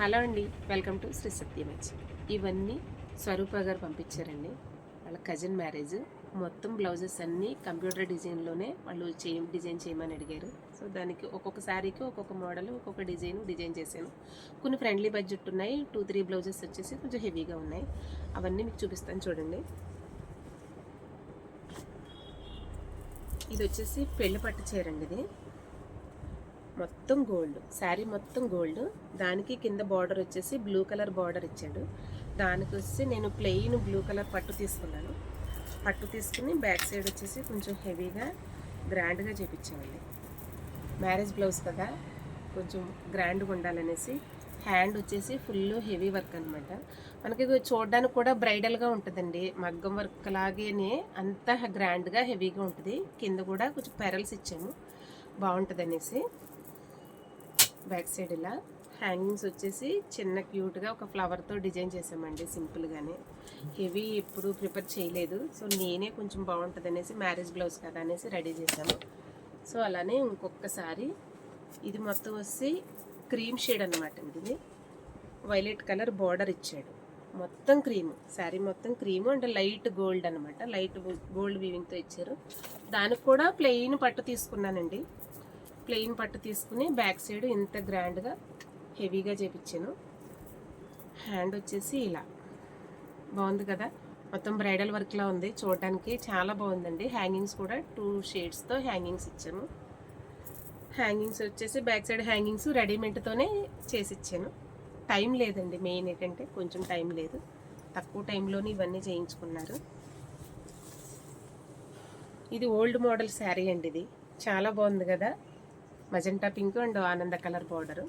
Hello అండి welcome to Shri సత్యమచ్ ఇవన్నీ స్వరూప గారు పంపించారండి. వాళ్ళ కజిన్ మ్యారేజ్ మొత్తం బ్లౌజెస్ అన్నీ కంప్యూటర్ డిజైన్లోనే వాళ్ళు చేయ డిజైన్ చేయమని అడిగారు. సో దానికి ఒక్కొక్క శారీకి ఒక్కొక్క మోడల్ ఒక్కొక్క డిజైన్ డిజైన్ చేశాను. కొన్ని ఫ్రెండ్లీ బడ్జెట్ ఉన్నాయి టూ త్రీ బ్లౌజెస్ వచ్చేసి కొంచెం హెవీగా ఉన్నాయి. అవన్నీ మీకు చూపిస్తాను చూడండి. ఇది వచ్చేసి పెళ్ళి పట్టు చీర అండి ఇది. మొత్తం గోల్డ్. శారీ మొత్తం గోల్డ్. దానికి కింద బార్డర్ వచ్చేసి బ్లూ కలర్ బార్డర్ ఇచ్చాడు. దానికి వచ్చి నేను ప్లెయిన్ బ్లూ కలర్ పట్టు తీసుకున్నాను. పట్టు తీసుకుని బ్యాక్ సైడ్ వచ్చేసి కొంచెం హెవీగా గ్రాండ్గా చేపించామండి మ్యారేజ్ బ్లౌజ్ కదా కొంచెం గ్రాండ్గా ఉండాలనేసి హ్యాండ్ వచ్చేసి ఫుల్ హెవీ వర్క్ అనమాట మనకి చూడడానికి కూడా బ్రైడల్గా ఉంటుందండి. మగ్గం వర్క్ లాగానే అంత గ్రాండ్గా హెవీగా ఉంటుంది. కింద కూడా కొంచెం పెరల్స్ ఇచ్చాము. బాగుంటుంది అనేసి బ్యాక్ సైడ్ ఇలా. హ్యాంగింగ్స్ వచ్చేసి చిన్న క్యూట్గా ఒక ఫ్లవర్తో డిజైన్ చేసామండి సింపుల్గానే హెవీ ఎప్పుడు ప్రిపేర్ చేయలేదు. సో నేనే కొంచెం బాగుంటుంది అనేసి మ్యారేజ్ బ్లౌజ్ కదా అనేసి రెడీ చేశాను. సో అలానే ఇంకొకసారి ఇది మొత్తం వచ్చి క్రీమ్ షేడ్ అనమాట ఇది. వైలెట్ కలర్ బార్డర్ ఇచ్చాడు. మొత్తం క్రీమ్ శారీ మొత్తం క్రీమ్ అండ్ లైట్ గోల్డ్ అనమాట లైట్ గోల్డ్ వీవింగ్తో ఇచ్చారు. దానికి కూడా ప్లెయిన్ పట్టు తీసుకున్నానండి. ప్లెయిన్ పట్టు తీసుకుని బ్యాక్ సైడ్ ఇంత గ్రాండ్గా హెవీగా చేపించాను. హ్యాండ్ వచ్చేసి ఇలా. బాగుంది కదా? మొత్తం బ్రైడల్ వర్క్లా ఉంది. చూడడానికి చాలా బాగుందండి. హ్యాంగింగ్స్ కూడా టూ షేడ్స్తో హ్యాంగింగ్స్ ఇచ్చాను. హ్యాంగింగ్స్ వచ్చేసి బ్యాక్ సైడ్ హ్యాంగింగ్స్ రెడీమేడ్తోనే చేసి ఇచ్చాను టైం లేదండి మెయిన్ ఏంటంటే కొంచెం టైం లేదు. తక్కువ టైంలోనే ఇవన్నీ చేయించుకున్నారు. ఇది ఓల్డ్ మోడల్ శారీ అండి ఇది. చాలా బాగుంది కదా? మజెంటా పింక్ అండ్ ఆనంద కలర్ బార్డరు.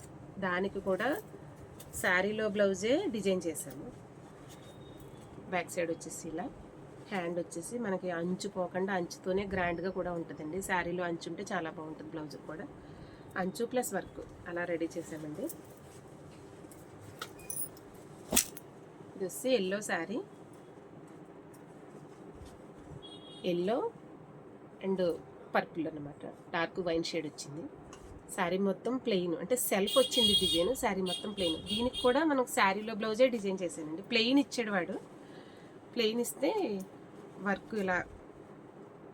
దానికి కూడా శారీలో బ్లౌజే డిజైన్ చేశాము. బ్యాక్ సైడ్ వచ్చేసి ఇలా. హ్యాండ్ వచ్చేసి మనకి అంచు పోకుండా అంచుతోనే గ్రాండ్గా కూడా ఉంటుందండి. శారీలో అంచు ఉంటే చాలా బాగుంటుంది బ్లౌజ్ కూడా. అంచు ప్లస్ వర్క్ అలా రెడీ చేసామండి. ఇది వచ్చి yellow sari. Yellow and purple అనమాట డార్క్ వైన్ షేడ్ వచ్చింది. శారీ మొత్తం ప్లెయిన్. అంటే సెల్ఫ్ వచ్చింది డిజైన్ శారీ మొత్తం ప్లెయిన్. దీనికి కూడా మనం శారీలో బ్లౌజే డిజైన్ చేశానండి. ప్లెయిన్ ఇచ్చాడు వాడు. ప్లెయిన్ ఇస్తే వర్క్ ఇలా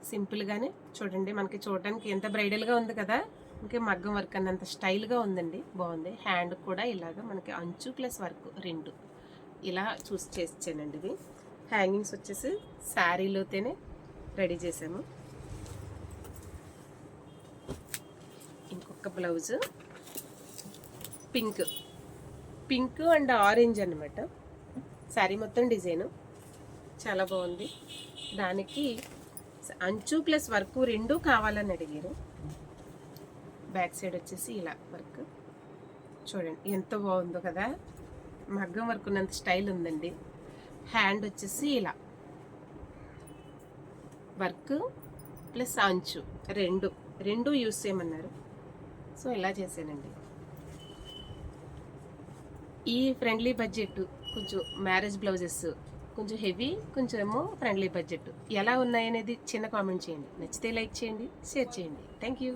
సింపుల్గానే చూడండి. మనకి చూడడానికి ఎంత బ్రైడల్గా ఉంది కదా. ఇంకా మగ్గం వర్క్ అన్నంత స్టైల్గా ఉందండి. బాగుంది. హ్యాండ్ కూడా ఇలాగా మనకి అంచు ప్లస్ వర్క్ రెండు. ఇలా చూసి చేసానండి ఇది. హ్యాంగింగ్స్ వచ్చేసి శారీలోతేనే రెడీ చేసాము. ఇంకొక blouse. Pink. Pink and orange అనమాట శారీ మొత్తం డిజైను. చాలా బాగుంది. దానికి అంచు ప్లస్ వర్క్ రెండు కావాలని అడిగారు. బ్యాక్ సైడ్ వచ్చేసి ఇలా వర్క్. చూడండి ఎంత బాగుందో కదా. మగ్గం వర్క్ ఉన్నంత స్టైల్ ఉందండి. హ్యాండ్ వచ్చేసి ఇలా. వర్క్ ప్లస్ అంచు. రెండు. రెండు యూస్ చేయమన్నారు. సో ఇలా చేశానండి. ఈ ఫ్రెండ్లీ బడ్జెట్ కొంచెం మ్యారేజ్ బ్లౌజెస్ కొంచెం హెవీ కొంచెం ఏమో ఫ్రెండ్లీ బడ్జెట్ ఎలా ఉన్నాయనేది చిన్న కామెంట్ చేయండి. నచ్చితే లైక్ చేయండి షేర్ చేయండి. Thank you.